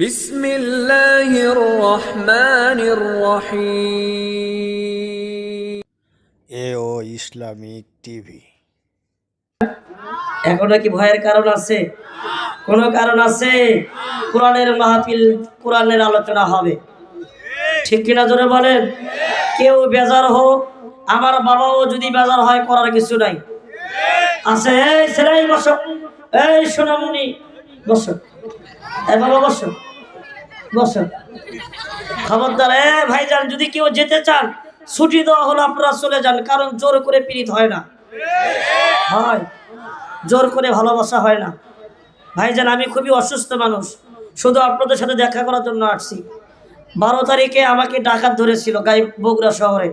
বিসমিল্লাহির রহমানির রহিম। এ ও Islamic TV. এখনও কি ভয়ের কারণ আছে? কোনো কারণ আছে? কোরআনের মাহফিল কোরআনের আলোচনা হবে। ঠিক কিনা জোরে বলেন? কেউ বেজার হোক আমার বাবাও যদি বেজার হয় করার কিছু নাই। আছে এই ছেলে বসো। এই সোনামণি বসো। এ বাবা বসো। বসো খবরদার, এ ভাইজান, যদি কেউ যেতে চান, ছুটি দেওয়া হলো আপনারা চলে যান, কারণ জোর করে পীড়িত হয় না। হয়। জোর করে ভালোবাসা হয় না। ভাইজান, আমি খুবই অসুস্থ মানুষ। শুধু আপনাদের সাথে দেখা করার জন্য আসছি। বারো তারিখে আমাকে ডাকাত ধরেছিল গাই বগুড়া শহরে।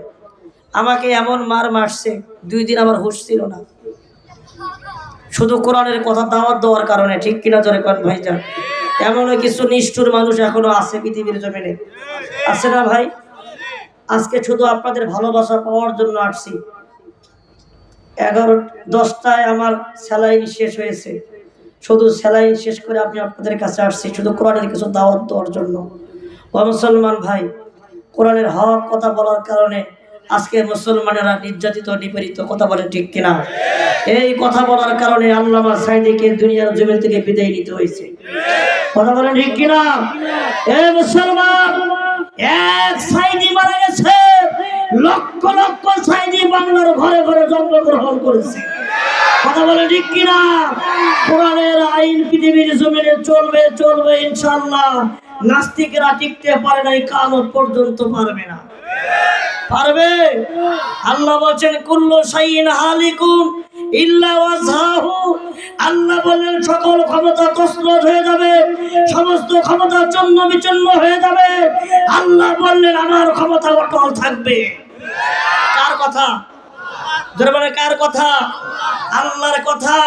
আমাকে এমন মার মারছে, দুই দিন আমার হুশ ছিল না। শুধু কোরআনের কথা দাওয়াত দেওয়ার কারণে, ঠিক কিনা জোরে করেন ভাইজান? এমনও কিছু নিষ্ঠুর মানুষ এখনও আছে পৃথিবীর জমিনে। আছে না ভাই? আজকে শুধু আপনাদের ভালোবাসা পাওয়ার জন্য আসছি। এগারো দশটায় আমার স্যালাইন শেষ হয়েছে। শুধু স্যালাইন শেষ করে আমি আপনাদের কাছে আসছি, শুধু কোরআনের কিছু দাওয়াত দেওয়ার জন্য। ও মুসলমান ভাই, কোরআনের হক কথা বলার কারণে আজকে মুসলমানেরা নির্যাতিত, নিপীড়িত, কথা বলে ঠিক কিনা? এই কথা বলার কারণে আল্লামা সাইদিকে দুনিয়ার জমি থেকে বিদায় নিতে হয়েছে। কথা বলেন ঠিক কিনা? এ মুসলমান, এক সাইদি মারা গেছে, লক্ষ লক্ষ সাইদি বাংলার ঘরে ঘরে জন্মগ্রহণ করেছে। কথা বলে ঠিক কিনা? কোরআনের আইন পৃথিবীর জমিনে চলবে চলবে ইনশাল্লাহ নাস্তিকরা টিকতে পারে নাই, কামত পর্যন্ত পারবে না। পারবে? আল্লাহ বলছেন, কুল্লু শাইইন হালিকুম আল্লাহ বলেন, সকল ক্ষমতা তসরত হয়ে যাবে, সমস্ত ক্ষমতা চন্ন বিচন্ন হয়ে যাবে। আল্লাহ বললেন, আমার ক্ষমতা অটল থাকবে। কার কথা? দরবারে কার কথা? আল্লাহর কথা।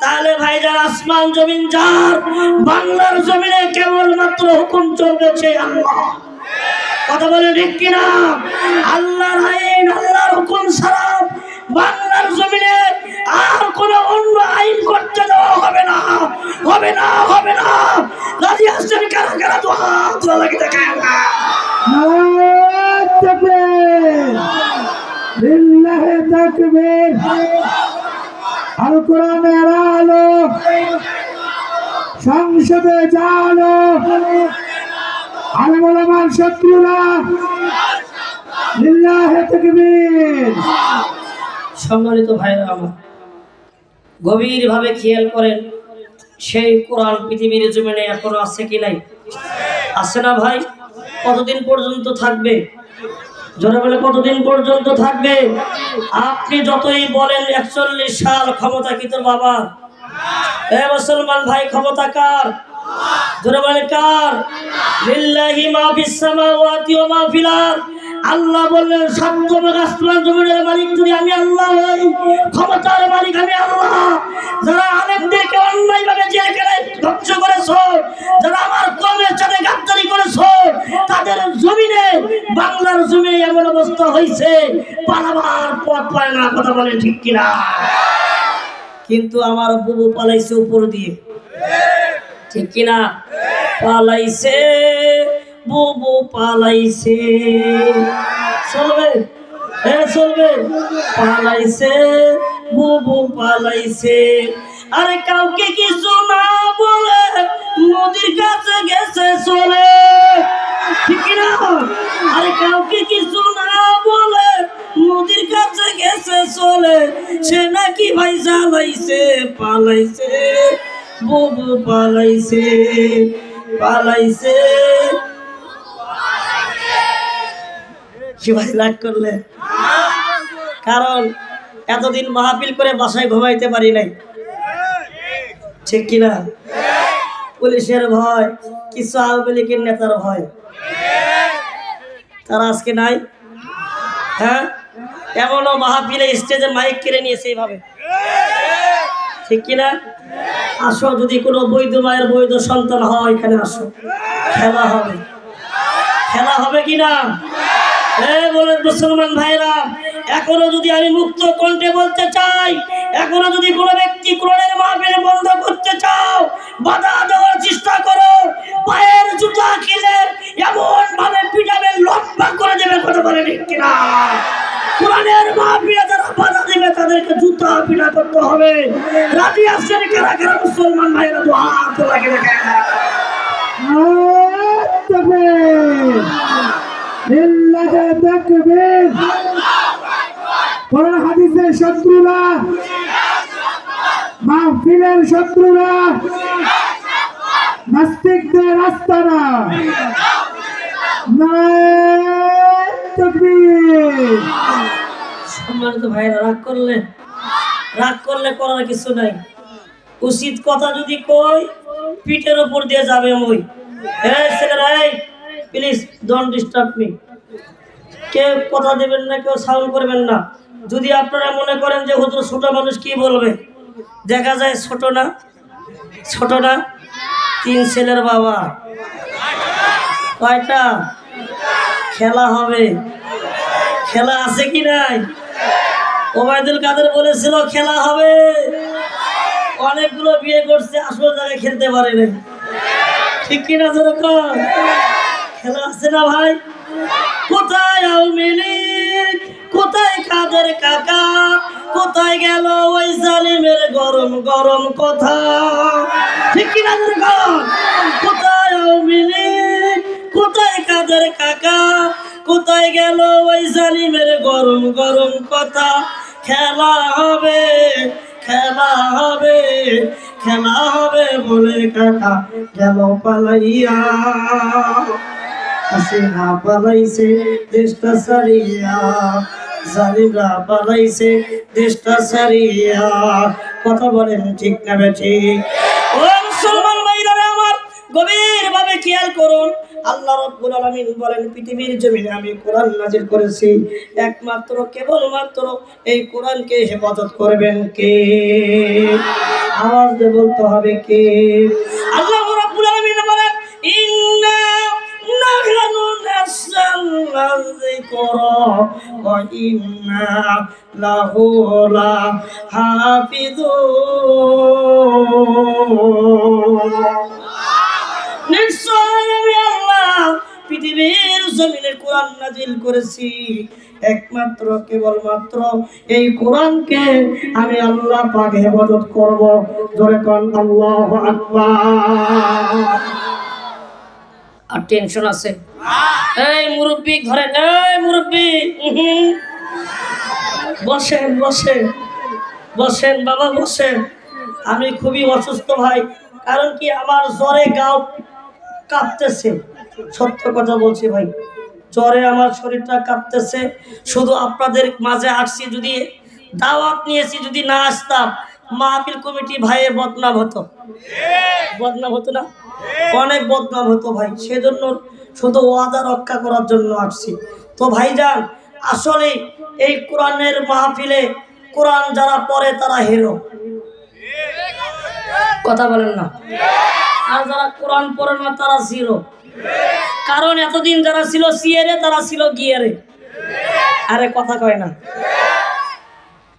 তাহলে ভাইজান আসমান জমিন যার, বাংলার জমিনে কেবলমাত্র হুকুম চলবে আল্লাহ। কথা বলে ঠিক কিনা? আল্লাহর আইন, আল্লাহর হুকুম ছাড়া বাংলার জমিনে আর কোন অন্য আইন করতে দেওয়া হবে না। হবে না হবে না। রাজি আসছেন কারা কারা? তো হাত লাগে আলো সংসদে জালো। আলম ওলামার শত্রুরা। লিল্লাহি তাকবীর সম্মানিত ভাইরা আমার। গভীরভাবে খেয়াল করেন, সেই কোরআন পৃথিবীর জমিনে এখনও আছে কি নাই? আছে না ভাই? কতদিন পর্যন্ত থাকবে? জোরে বলে, কতদিন পর্যন্ত থাকবে? আপনি যতই বলেন, একচল্লিশ সাল ক্ষমতা কি তোর বাবা। এ মুসলমান ভাই, ক্ষমতা কার? জোরে বলে, কার? লিল্লাহি মা ফিস সামাওয়াতি ওয়া মা ফিল আরদ। আল্লাহ বললেন সপ্তম আসমান জমিনের মালিক তুমি আমি আল্লাহ হই, ক্ষমতার মালিক আমি আল্লাহ। যারা আলেমদেরকে অন্যায়ভাবে জেলখানে ধ্বংস করেছ, যারা আমার কমের সাথে গাদ্দারি করেছ, তাদের জমিনে, বাংলার জমিনে এমন অবস্থা হয়েছে পালাবার পথ পায় না, কথা বলে ঠিক কিনা? কিন্তু আমার বুবু পালাইছে উপর দিয়ে। ঠিক কিনা? পালাইছে। বুবু পালাইছে। চলবে? এ চলবে। পালাইছে বুবু পালাইছে। আরে কাউকে কিছু না বলে নদীর কাছে গেছে, চলে। ঠিক কিনা? আরে কাউকে কিছু না বলে নদীর কাছে গেছে, চলে। সে নাকি ভাই জ্বালাইছে, পালাইছে বুবু পালাইছে পালাইছে। কি ভাই লাগ করলে। কারণ এতদিন মাহফিল করে বাসায় ঘুমাইতে পারি নাই। ঠিক কিনা পুলিশের ভয়, কিছু আওয়ামী লীগের নেতার ভয়। তারা আজকে নাই? হ্যাঁ? এমনও মাহফিলে স্টেজে মাইক কেড়ে নিয়েছে এইভাবে। ঠিক কিনা আসো, যদি কোনো বৈধ মায়ের বৈধ সন্তান হয়, এখানে আসো। খেলা হবে। খেলা হবে কিনা বলেন মুসলমান ভাইরা, এখনও যদি আমি মুক্ত কণ্ঠে বলতে চাই, এখনও যদি কোনো ব্যক্তি কোরআনের মাহফিল বন্ধ করতে চাও, বাধা দেওয়ার চেষ্টা করো, পায়ের জুতা খেলে এমন ভাবে পিটাবে, লম্বা করে দেবে, কথা বলে কোরআনের যারা দেবে, তাদেরকে জুতা করতে হবে। মুসলমান ভাইরা? তো লিল্লাহি তাকবীর। কোরআন হাদিসের শত্রুরা, মাহফিলের শত্রুরা, নাস্তিকদের তাকবীর। সম্মানিত ভাইরা রাগ করলে? রাগ করলে করার কিছু নাই। উচিত কথা যদি কই, পিঠের উপর দিয়ে যাবে মই। এই ছেলেরা, এই প্লিজ ডোন্ট ডিস্টার্ব মি কেউ কথা দেবেন না, কেউ সাউন্ড করবেন না। যদি আপনারা মনে করেন যে হুজুর ছোট মানুষ কি বলবে? দেখা যায় ছোট না ছোট না, তিন ছেলের বাবা। কয়টা? খেলা হবে। খেলা আছে কি নাই? ওবায়দুল কাদের বলেছিল, খেলা হবে। অনেকগুলো বিয়ে করছে, আসল জায়গায় খেলতে পারে নাই। ঠিক কিনা যেরকম? খেলা আছে না ভাই? কোথায় আওয়ামী লীগ কোথায় কাদের কাকা? কোথায় গেল ওই জালিমের গরম গরম কথা? ঠিক কিনা যেরকম কোথায় আওয়ামী লীগ কোথায় কাদের কাকা? কোথায় গেল ওই জালিমের গরম গরম কথা? খেলা হবে খেলা হবে খেলা হবে বলে কাকা গেল পালাইয়া। হাসিনা দেশটা সারিয়া দেশটা সারিয়া কথা বলেন ঠিক না ও মুসলমান আমার খেয়াল করুন। আল্লাহ রব্বুল আলামিন বলেন, পৃথিবীর জমিনে আমি কোরআন নাজিল করেছি। একমাত্র, কেবলমাত্র এই কোরআনকে হেফাজত করবেন কে? আওয়াজ বলতে হবে কে? আল্লাহ ওয়া ইন্না লাহু লাহাফিজুন নিশ্চয় আল্লাহ পৃথিবীর জমিনে কোরআন নাজিল করেছি। একমাত্র, কেবলমাত্র এই কোরআনকে আমি আল্লাহ পাক হেফাজত করব। ধরে কোন, আল্লাহ আকবার। আর টেনশন আছে। এই মুরব্বি ধরেন এই মুরব্বি বসেন বসেন বসেন, বাবা, বসেন। আমি খুবই অসুস্থ ভাই, কারণ কি আমার জ্বরে গাও কাঁপতেছে। সত্য কথা বলছি ভাই, জ্বরে আমার শরীরটা কাঁপতেছে। শুধু আপনাদের মাঝে আসছি যদি, দাওয়াত নিয়েছি যদি না আসতাম, মাহফিল কমিটি ভাইয়ের বদনাম হতো। বদনাম হতো না? অনেক বদনাম হতো ভাই, সেজন্য শুধু ওয়াদা রক্ষা করার জন্য আসছি। তো ভাইজান, আসলে এই কোরআনের মাহফিলে কোরআন যারা পড়ে তারা হিরো। কথা বলেন না। আর যারা কোরআন পড়ে না, তারা জিরো। কারণ এতদিন যারা ছিল সিয়ারে তারা ছিল গিয়ারে। আরে কথা কয় না।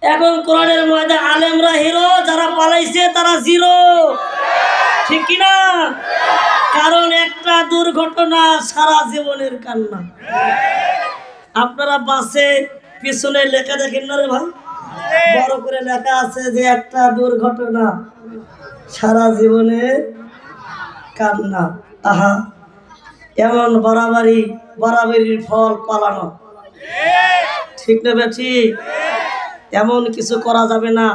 এখন কোরআনের ময়দা আলেমরা হিরো, যারা পালাইছে তারা জিরো। ঠিক কিনা? কারণ একটা দুর্ঘটনা সারা জীবনের কান্না। আপনারা বাসে পিছনে লেখা দেখেন না রে ভাই? বড় করে লেখা আছে যে একটা দুর্ঘটনা সারা জীবনের কান্না। আহা, এমন বাড়াবাড়ি, বাড়াবাড়ির ফল পালানো। ঠিক না ঠিক এমন কিছু করা যাবে না।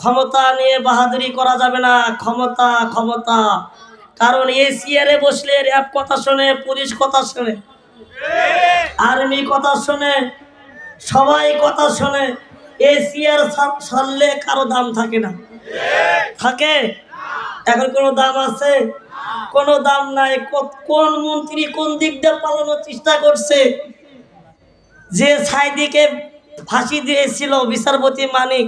ক্ষমতা নিয়ে বাহাদুরি করা যাবে না। ক্ষমতা ক্ষমতা। কারণ এই চেয়ারে বসলে র্যাব কথা শোনে, পুলিশ কথা শোনে আর্মি কথা শোনে, সবাই কথা শোনে। এই চেয়ার সারলে কারও দাম থাকে না। থাকে? এখন কোনো দাম আছে? কোনো দাম নাই। কোন মন্ত্রী কোন দিক দিয়ে পালানোর চেষ্টা করছে? যে সাইদিকে ফাঁসি দিয়েছিল বিচারপতি মানিক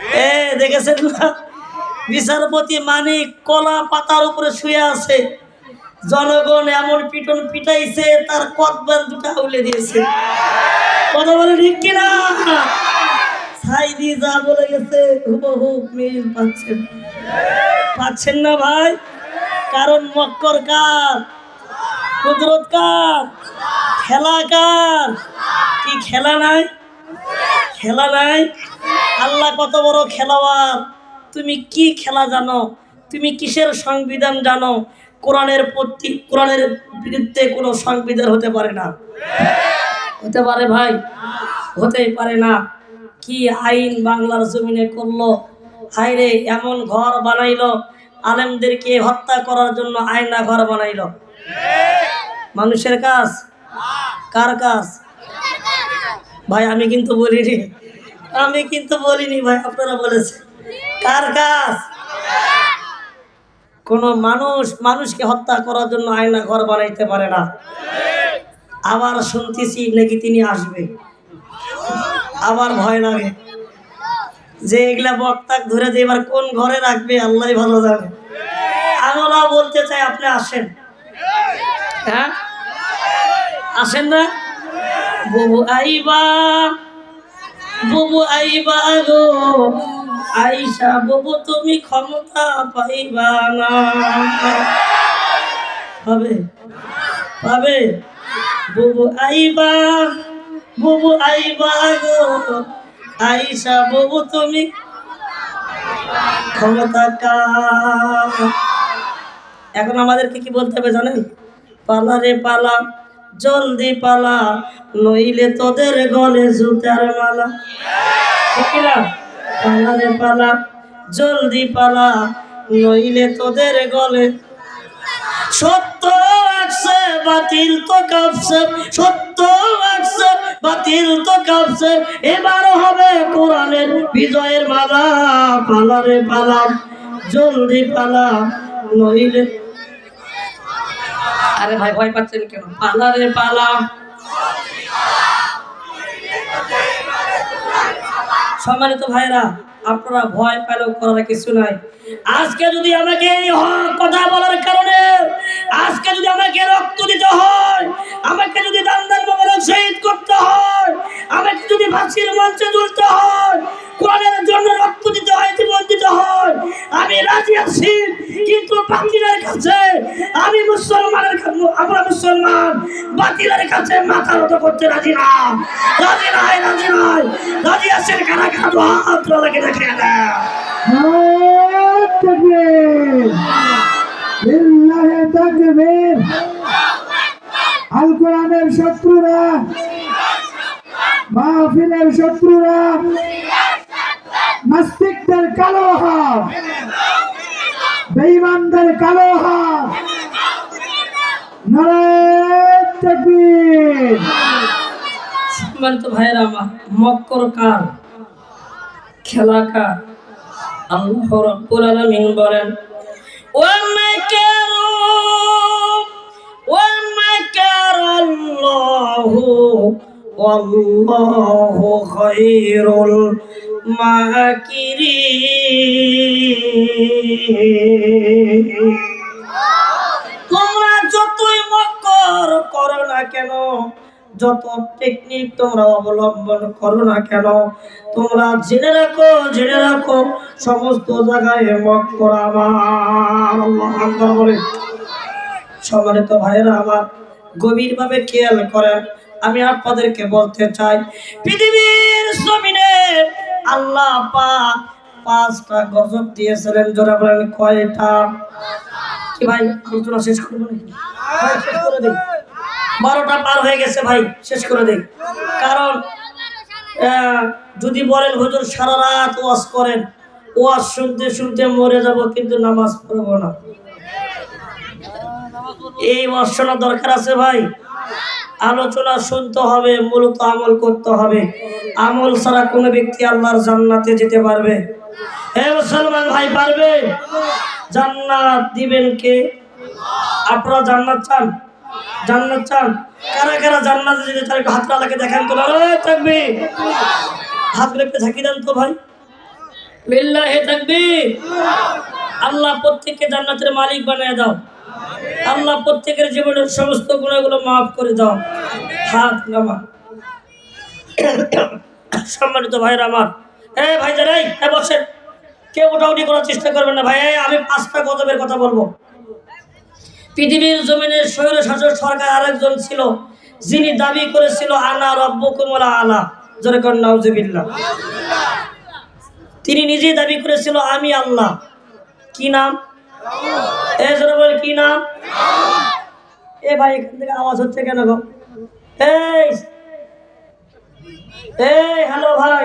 এ, দেখেছেন না? বিচারপতি মানিক কলা পাতার উপরে শুয়ে আছে। জনগণ এমন পিটন পিটাইছে, তার কতবার দুটা উলে দিয়েছে। কথা বলে ঠিক কিনা? সাইদি যা বলে গেছে, হুবহু মিল পাচ্ছেন। পাচ্ছেন না ভাই? কারণ মক্কর কার? কুদরত কার? খেলা কার? কি খেলা নাই? খেলা নাই? আল্লাহ কত বড় খেলোয়াড়। তুমি কি খেলা জানো? তুমি কিসের সংবিধান জানো? কোরআনের প্রতি, কোরআনের বিরুদ্ধে কোনো সংবিধান হতে পারে না। হতে পারে ভাই? হতেই পারে না। কি আইন বাংলার জমিনে করল? হাইরে এমন ঘর বানাইলো, আলেমদেরকে হত্যা করার জন্য আয়না ঘর বানাইল। মানুষের কাজ? কার কাজ? ভাই, আমি কিন্তু বলিনি। আমি কিন্তু বলিনি ভাই, আপনারা বলেছেন। কার কাজ? কোন মানুষ, মানুষকে হত্যা করার জন্য আয়না ঘর বানাইতে পারে না। আবার শুনতেছি নাকি তিনি আসবে। আবার ভয় লাগে। যে এগুলা বক্তাক ধরে যে এবার কোন ঘরে রাখবে আল্লাহ ভালো জানে। আমরা বলতে চাই, আপনি আসেন। হ্যাঁ? আসেন না? বুবু আইবা। বুবু আইবা গো। আইসা বুবু, তুমি ক্ষমতা পাইবা না। পাবে? পাবে? বুবু আইবা বুবু আইবা গো। আইসা বুবু, তুমি ক্ষমতা এখন আমাদেরকে কি বলতে হবে জানেন? পালা রে পালা। জলদি পালা, নইলে তোদের গলে জুতার মালা। না পালা, জলদি পালা, নইলে তোদের গলে। সত্য আসছে বাতিল তো কাঁপছে। সত্য আসছে বাতিল তো কাঁপছে। এবার হবে কোরআনের বিজয়ের মালা। পালা রে পালা, জলদি পালা, নইলে আরে ভাই, ভয় পাচ্ছেন কেন? পালা রে, পালা। সম্মানিত ভাইরা আপনারা ভয় পেলেও করার কিছু নাই। আজকে যদি আমাকে এই কথা বলার কারণে আজকে যদি আমাকে রক্ত দিতে হয়, আমাকে যদি দান দান মোবারক শহীদ করতে হয়, আমাকে যদি ফাঁসির মঞ্চে তুলতে হয়, কোরআনের জন্য রক্ত দিতে হয় জীবন দিতে হয়, আমি রাজি আছি, কিন্তু বাতিলের কাছে, আমি মুসলমানের আমরা মুসলমান, বাতিলের কাছে মাথা নত করতে রাজি না। রাজি নাই রাজি নাই। রাজি আছেন কারা কারা? হাত লাগে দেখে দেয় নারায়ে তাকবীর আল কোরআনের শত্রুরা, মাহফিলের শত্রুরা, নাস্তিকদের কালো হাত বেঈমানদের কালো হাত নারায়ে তাকবীর। সম্মানিত ভাইরা মক্কর কার, খেলা কার? আল্লাহ রাব্বুল আলামিন বলেন ওয়া মাকারু ওয়াল্লাহু খায়রুল মাকিরিন তোমরা যতই মক্কর করো না কেন, যত টেকনিক তোমরা অবলম্বন করো না কেন, তোমরা জেনে রাখো জেনে রাখো, সমস্ত জায়গায় আমার। আল্লাহু আকবার বলে। সম্মানিত ভাইয়েরা, আমার গভীরভাবে খেয়াল করেন আমি আপনাদেরকে বলতে চাই, পৃথিবীর জমিনে আল্লাহ পাঁচটা গজব দিয়েছিলেন, জোরে বলেন কয়টা? কি ভাই, আলোচনা শেষ করব বারোটা পার হয়ে গেছে ভাই, শেষ করে দিই। কারণ যদি বলেন হুজুর সারা রাত ওয়াজ করেন, ওয়াজ শুনতে শুনতে মরে যাব, কিন্তু নামাজ পড়ব না। এই ওয়াজ শোনার দরকার আছে ভাই? আলোচনা শুনতে হবে, মূলত আমল করতে হবে। আমল ছাড়া কোনো ব্যক্তি আল্লাহর জান্নাতে যেতে পারবে। হে মুসলমান ভাই, পারবে? জান্নাত দিবেন কে? আপনারা জান্নাত চান? জান্নাত চান? কারা কারা জান্নাতে যেতে চান? হাতটা লাগে দেখেন তো থাকবে হাতগুলো একটু ঝাঁকি দেন তো ভাই। বিল্লাহে থাকবে আল্লাহ প্রত্যেককে জান্নাতের মালিক বানিয়ে দাও। আল্লাহ প্রত্যেকের জীবনের সমস্ত গুণাগুলো মাফ করে দাও। হাত নামা। সম্মানিত ভাইয়ের আমার, এ ভাই জানাই এ বসেন। কেউ ওটাউটি করার চেষ্টা করবেন না ভাই আমি পাঁচটা গজবের কথা বলব। পৃথিবীর জমিনের স্বৈর শাসক সরকার আরেকজন ছিল, যিনি দাবি করেছিল, আনা রব্য কুমলা আলা। যেরকম তিনি নিজেই দাবি করেছিল, আমি আল্লাহ। কি নাম? এ কি নাম? এ ভাই, এখান থেকে আওয়াজ হচ্ছে কেন গো? এই! হ্যালো ভাই,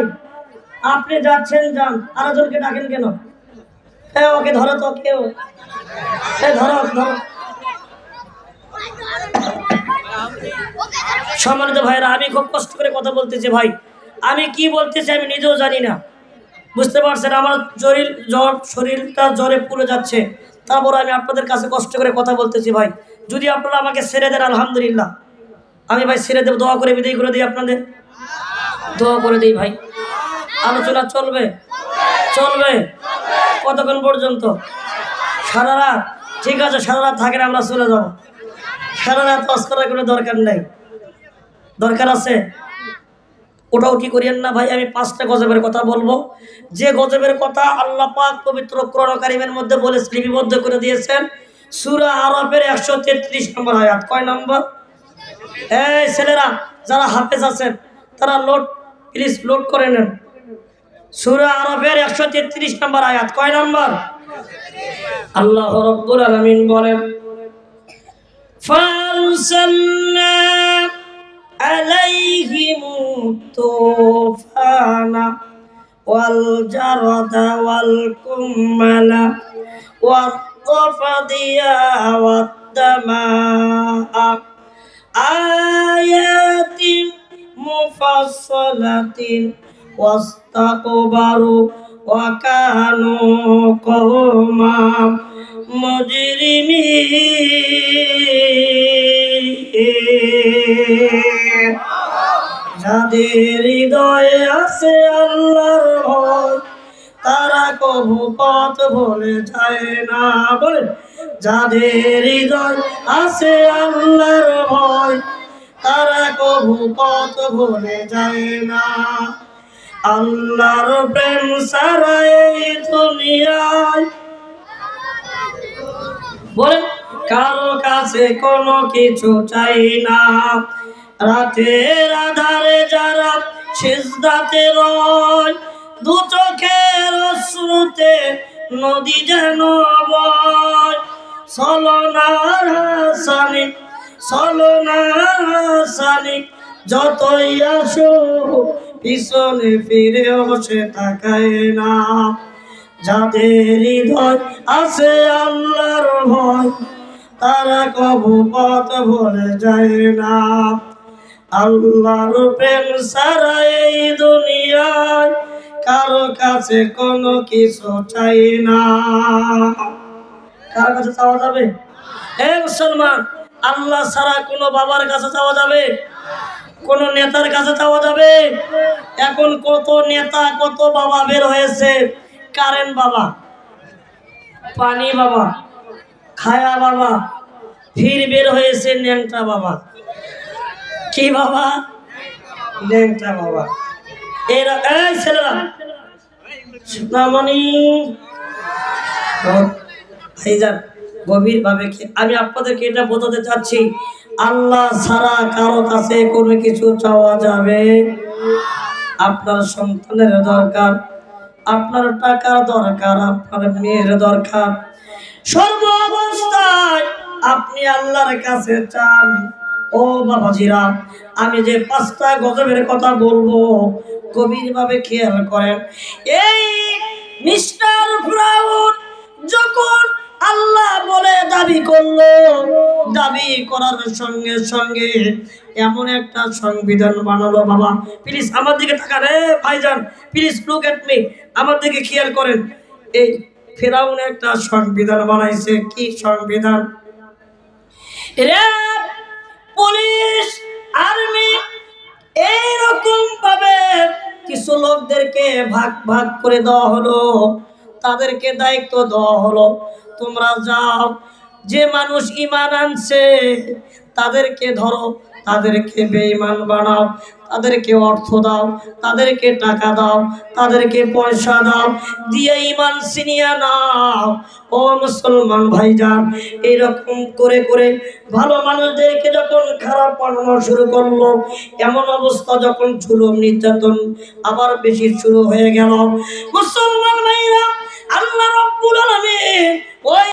আপনি যাচ্ছেন, যান। আরেকজনকে ডাকেন কেন? ওকে ধরো তো, কেউ। ধরো সম্মানিত ভাইরা আমি খুব কষ্ট করে কথা বলতেছি ভাই। আমি কি বলতেছি আমি নিজেও জানি না। বুঝতে পারছেন, আমার শরীর জ্বর, শরীরটা জ্বরে পুড়ে যাচ্ছে। তারপর আমি আপনাদের কাছে কষ্ট করে কথা বলতেছি ভাই। যদি আপনারা আমাকে ছেড়ে দেন, আলহামদুলিল্লাহ। আমি ভাই ছেড়ে দেব, দোয়া করে বিদায় করে দিই আপনাদের। দোয়া করে দিই ভাই। আলোচনা চলবে। চলবে। কতক্ষণ পর্যন্ত? সারা রাত। ঠিক আছে, সারা রাত থাকেন, আমরা চলে যাব। সারা রাত পাস করার কোনো দরকার নেই। দরকার আছে? ওটা উঠি করিয়েন না ভাই আমি পাঁচটা গজবের কথা বলবো যে গজবের কথা আল্লাহ পাক পবিত্র কোরআন কারিমের মধ্যে বলে লিপিবদ্ধ করে দিয়েছেন সুরা আরবের একশো তেত্রিশ নম্বর আয়াত কয় নম্বর এই ছেলেরা যারা হাফেজ আছেন তারা লোড প্লিজ লোড করে নেন সুরা আরবের একশো তেত্রিশ নম্বর আয়াত কয় নম্বর আল্লাহ রব্বুল আলামিন বলেন فأرسلنا عليهم الطوفان والجرد والكمل والضفدع والدماء آيات مفصلة واستكبروا وكانوا قوما مجرمين যাদের হৃদয়ে আছে আল্লাহর ভয়, তারা কবু পথ বলে যায় না। বলে যাদের হৃদয় আছে আল্লাহর ভয়, তারা কবু পথ বলে যায় না। আল্লাহর প্রেম সারা এই দুনিয়ায় বলেন। কারও কাছে কোনো কিছু চাই না। রাতের আধারে যারা সিজদাতে রয়, দু চোখের শ্রুতে নদী যেন বয়। সলনার হাসানি সলনার হাসানি, যতই আসো পিছনে ফিরে বসে তাকায় না। যাদের হৃদয় আছে আল্লাহর ভয়, তারা কবু পথ ভুলে যায় না। আল্লাহর প্রেম সারা এই দুনিয়ায় কারও কাছে কোনো কিছু চাই না। কার কাছে চাওয়া যাবে? হে মুসলমান, আল্লাহ ছাড়া কোনো বাবার কাছে চাওয়া যাবে? কোন নেতার কাছে চাওয়া যাবে? এখন কত নেতা, কত বাবা বের হয়েছে। কারেন্ট বাবা। পানি বাবা। খায়া বাবা। ফির বের হয়েছে ন্যাংটা বাবা। কি বাবা? ন্যাংটা বাবা। এরা এই ছেলেরা। সোনামণি ভাইজান গভীর ভাবে আমি আপনাদেরকে এটা বোঝাতে চাচ্ছি, আল্লাহ ছাড়া কারও কাছে কোনো কিছু চাওয়া যাবে? আপনার সন্তানের দরকার। আপনার টাকার দরকার, আপনার মেয়ের দরকার। সর্ব অবস্থায় আপনি আল্লাহর কাছে চান, ও বাবাজিরা, আমি যে পাঁচটা গজবের কথা বলব গভীর ভাবে খেয়াল করেন। এই মিস্টার ব্রাউন যখন আল্লাহ বলে দাবি করল। দাবি করার সঙ্গে সঙ্গে এমন একটা সংবিধান বানালো, বাবা। প্লিজ আমার দিকে তাকান। রে ভাইজান প্লিজ লুক এট মি আমার দিকে খেয়াল করেন। এই ফেরাউন একটা সংবিধান বানাইছে। কি সংবিধান? র্যাব পুলিশ, আর্মি এইরকম ভাবে কিছু লোকদেরকে ভাগ ভাগ করে দেওয়া হলো। তাদেরকে দায়িত্ব দেওয়া হলো। তোমরা যাও। যে মানুষ ইমান আনছে, তাদেরকে ধরো, তাদেরকে বেঈমান বানাও, তাদেরকে অর্থ দাও, তাদেরকে টাকা দাও, তাদেরকে পয়সা দাও, দিয়ে ইমান সিনিয়া নাও। ও মুসলমান ভাইজান, এইরকম করে করে ভালো মানুষদেরকে যখন খারাপ বানানো শুরু করল, এমন অবস্থা যখন জুলুম নির্যাতন আবার বেশি শুরু হয়ে গেল। মুসলমান ভাইরা আল্লাহ রব্বুল আলামিন ওই